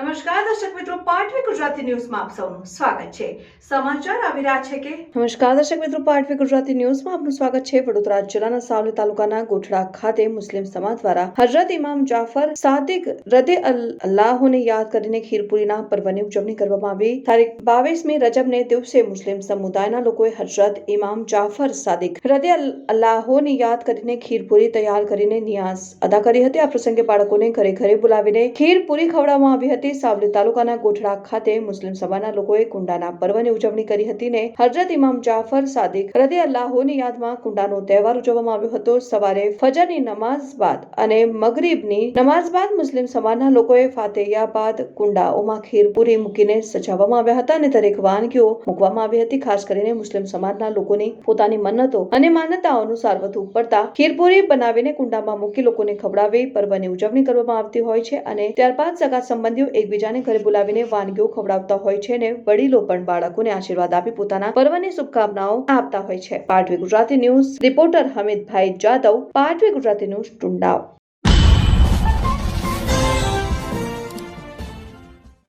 નમસ્કાર, દર્શક મિત્રો પાટવી ગુજરાતી ન્યૂઝમાં આપનું સ્વાગત છે. વડોદરા જિલ્લાના સાવલી તાલુકાના ગોઠડા ખાતે મુસ્લિમ સમાજ દ્વારા હજરત ઇમામ જાફર સાદિક રદે અલ્લાહોને યાદ કરીને ખીરપુરીના પર્વની ઉજવણી કરવામાં આવી. તારીખ બાવીસમી રજબને દિવસે મુસ્લિમ સમુદાયના લોકોએ હજરત ઇમામ જાફર સાદિક રદે અલ્લાહોને યાદ કરીને ખીરપુરી તૈયાર કરીને નિયાઝ અદા કરી હતી. આ પ્રસંગે બાળકોને ઘરે ઘરે બોલાવીને ખીરપુરી ખવડાવવામાં આવી હતી. સાવલી તાલુકાના ગોઠડા ખાતે મુસ્લિમ સભાના લોકોએ કુંડાના પર્વની ઉજવણી કરી હતી ને હજરત ઇમામ જાફર સાદિક રદે અલ્લાહોની યાદમાં કુંડાનો તહેવાર ઉજવવામાં આવ્યો હતો. સવારે ફજરની નમાઝ બાદ અને મગરીબની નમાઝ બાદ મુસ્લિમ સમાજના લોકોએ ફાતેયા બાદ કુંડાઓમાં ખીર પૂરી મૂકીને સજાવવામાં આવ્યા હતા અને દરેક વાનગીઓ મૂકવામાં આવી હતી. ખાસ કરીને મુસ્લિમ સમાજના લોકોની પોતાની મન્નતો અને માન્યતાઓનું વધુ પડતા ખીરપુરી બનાવીને કુંડામાં મૂકી લોકોને ખવડાવી પર્વની ઉજવણી કરવામાં આવતી હોય છે અને ત્યારબાદ સગા સંબંધીઓ એકબીજાને ઘરે બોલાવીને વાનગીઓ ખવડાવતા હોય છે અને વડીલો પણ બાળકોને આશીર્વાદ આપી પોતાના પર્વની શુભકામનાઓ આપતા હોય છે. Patvi Gujarati news, reporter Hamidbhai Jadav Patvi Gujarati news Tundav.